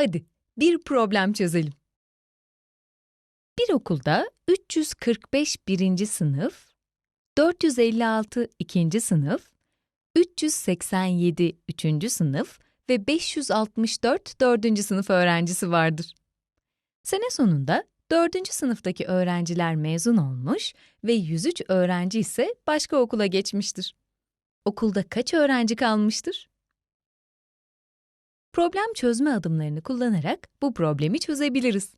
Hadi bir problem çözelim. Bir okulda 345 birinci sınıf, 456 ikinci sınıf, 387 üçüncü sınıf ve 564 dördüncü sınıf öğrencisi vardır. Sene sonunda dördüncü sınıftaki öğrenciler mezun olmuş ve 103 öğrenci ise başka okula geçmiştir. Okulda kaç öğrenci kalmıştır? Problem çözme adımlarını kullanarak bu problemi çözebiliriz.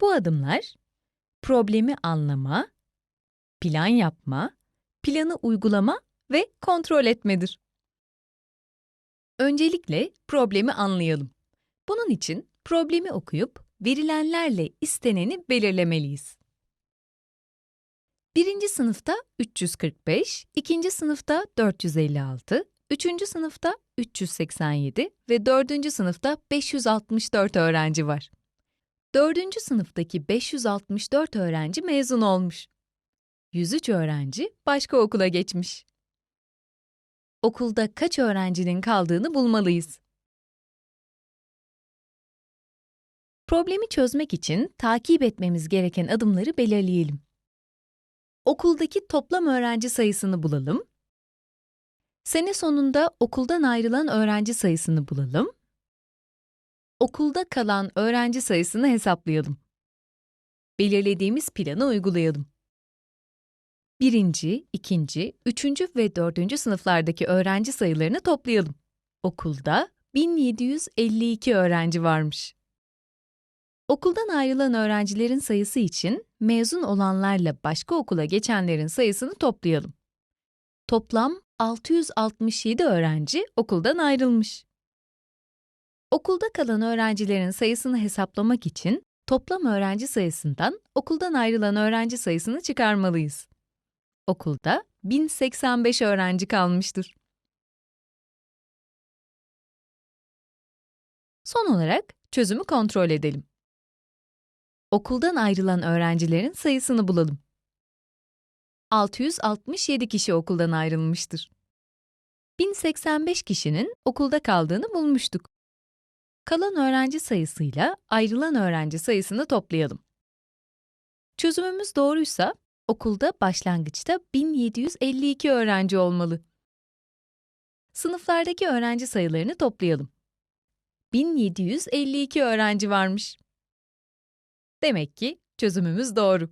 Bu adımlar, problemi anlama, plan yapma, planı uygulama ve kontrol etmedir. Öncelikle problemi anlayalım. Bunun için problemi okuyup verilenlerle isteneni belirlemeliyiz. Birinci sınıfta 345, ikinci sınıfta 456, üçüncü sınıfta 387 ve dördüncü sınıfta 564 öğrenci var. Dördüncü sınıftaki 564 öğrenci mezun olmuş. 103 öğrenci başka okula geçmiş. Okulda kaç öğrencinin kaldığını bulmalıyız. Problemi çözmek için takip etmemiz gereken adımları belirleyelim. Okuldaki toplam öğrenci sayısını bulalım. Sene sonunda okuldan ayrılan öğrenci sayısını bulalım. Okulda kalan öğrenci sayısını hesaplayalım. Belirlediğimiz planı uygulayalım. Birinci, ikinci, üçüncü ve dördüncü sınıflardaki öğrenci sayılarını toplayalım. Okulda 1752 öğrenci varmış. Okuldan ayrılan öğrencilerin sayısı için mezun olanlarla başka okula geçenlerin sayısını toplayalım. Toplam 667 öğrenci okuldan ayrılmış. Okulda kalan öğrencilerin sayısını hesaplamak için toplam öğrenci sayısından okuldan ayrılan öğrenci sayısını çıkarmalıyız. Okulda 1085 öğrenci kalmıştır. Son olarak çözümü kontrol edelim. Okuldan ayrılan öğrencilerin sayısını bulalım. 667 kişi okuldan ayrılmıştır. 1085 kişinin okulda kaldığını bulmuştuk. Kalan öğrenci sayısıyla ayrılan öğrenci sayısını toplayalım. Çözümümüz doğruysa okulda başlangıçta 1752 öğrenci olmalı. Sınıflardaki öğrenci sayılarını toplayalım. 1752 öğrenci varmış. Demek ki çözümümüz doğru.